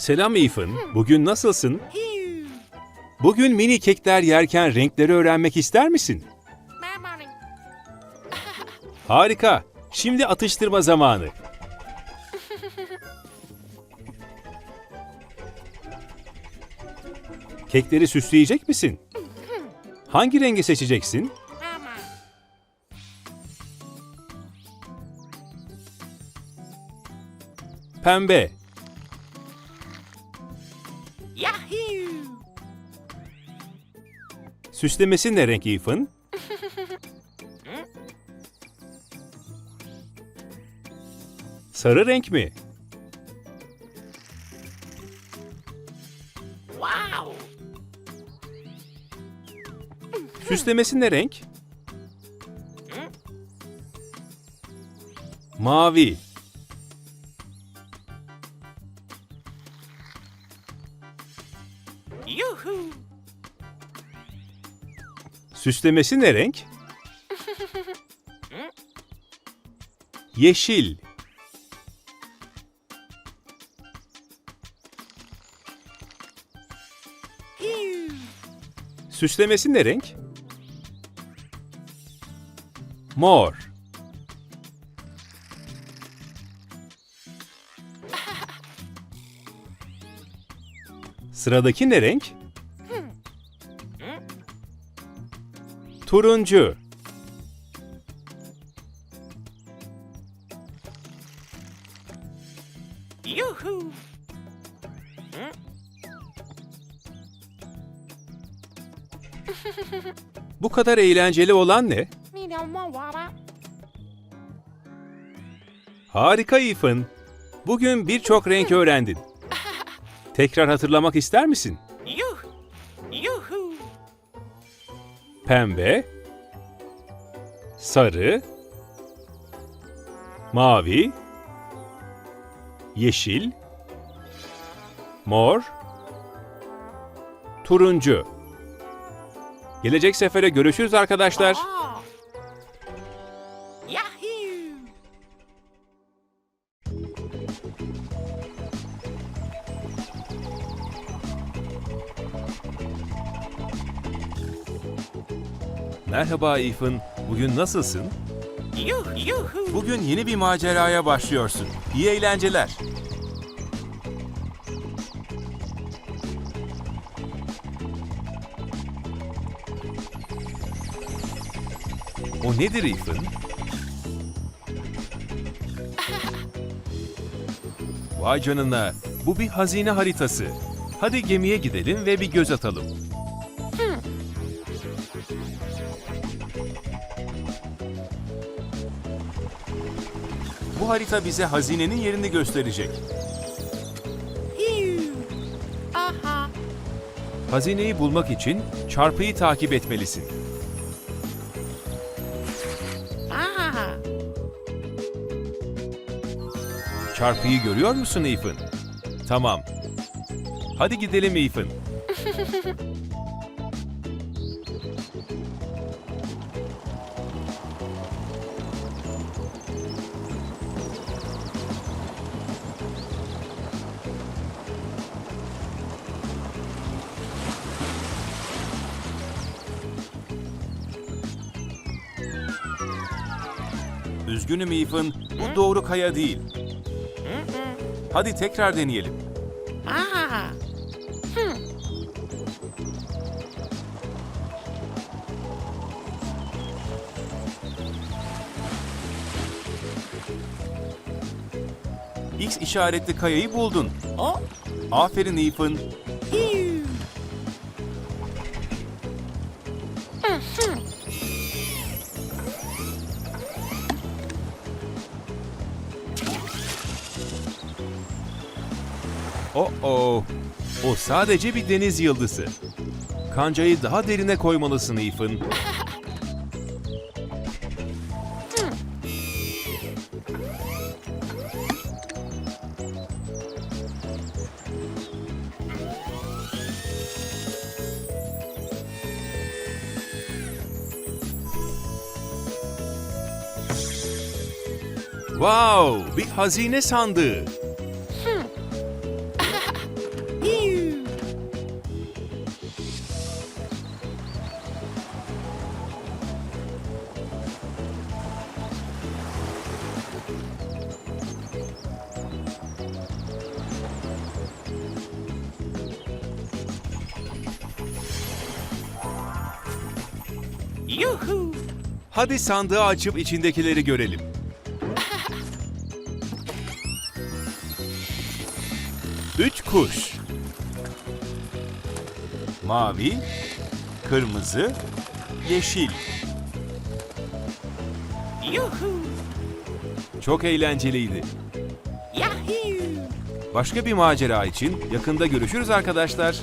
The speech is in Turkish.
Selam Ethan. Bugün nasılsın? Bugün mini kekler yerken renkleri öğrenmek ister misin? Harika. Şimdi atıştırma zamanı. Kekleri süsleyecek misin? Hangi rengi seçeceksin? Pembe. Süslemesi ne renk Ethan? Sarı renk mi? Wow! Süslemesi ne renk? Mavi. Yoo-hoo! Süslemesi ne renk? Yeşil. Süslemesi ne renk? Mor. Sıradaki ne renk? Turuncu. Yoo-hoo! Bu kadar eğlenceli olan ne? Harika Ethan. Bugün birçok renk öğrendin. Tekrar hatırlamak ister misin? Pembe, sarı, mavi, yeşil, mor, turuncu. Gelecek sefere görüşürüz arkadaşlar. Oh! Merhaba Ethan. Bugün nasılsın? Yoo-hoo! Bugün yeni bir maceraya başlıyorsun. İyi eğlenceler. O nedir Ethan? Vay canına, bu bir hazine haritası. Hadi gemiye gidelim ve bir göz atalım. Bu harita bize hazinenin yerini gösterecek. Aha! Hazineyi bulmak için çarpıyı takip etmelisin. Ah! Çarpıyı görüyor musun Ethan? Tamam. Hadi gidelim Ethan. Üzgünüm Ethan, bu doğru kaya değil. Hadi tekrar deneyelim. Ah! X işaretli kayayı buldun. Oh! Aferin Ethan. Oh oh. O sadece bir deniz yıldızı. Kancayı daha derine koymalısın Ethan. Wow, bir hazine sandığı. Yuhu. Hadi sandığı açıp içindekileri görelim. Üç kuş. Mavi, kırmızı, yeşil. Yuhu. Çok eğlenceliydi. Yahoo. Başka bir macera için yakında görüşürüz arkadaşlar.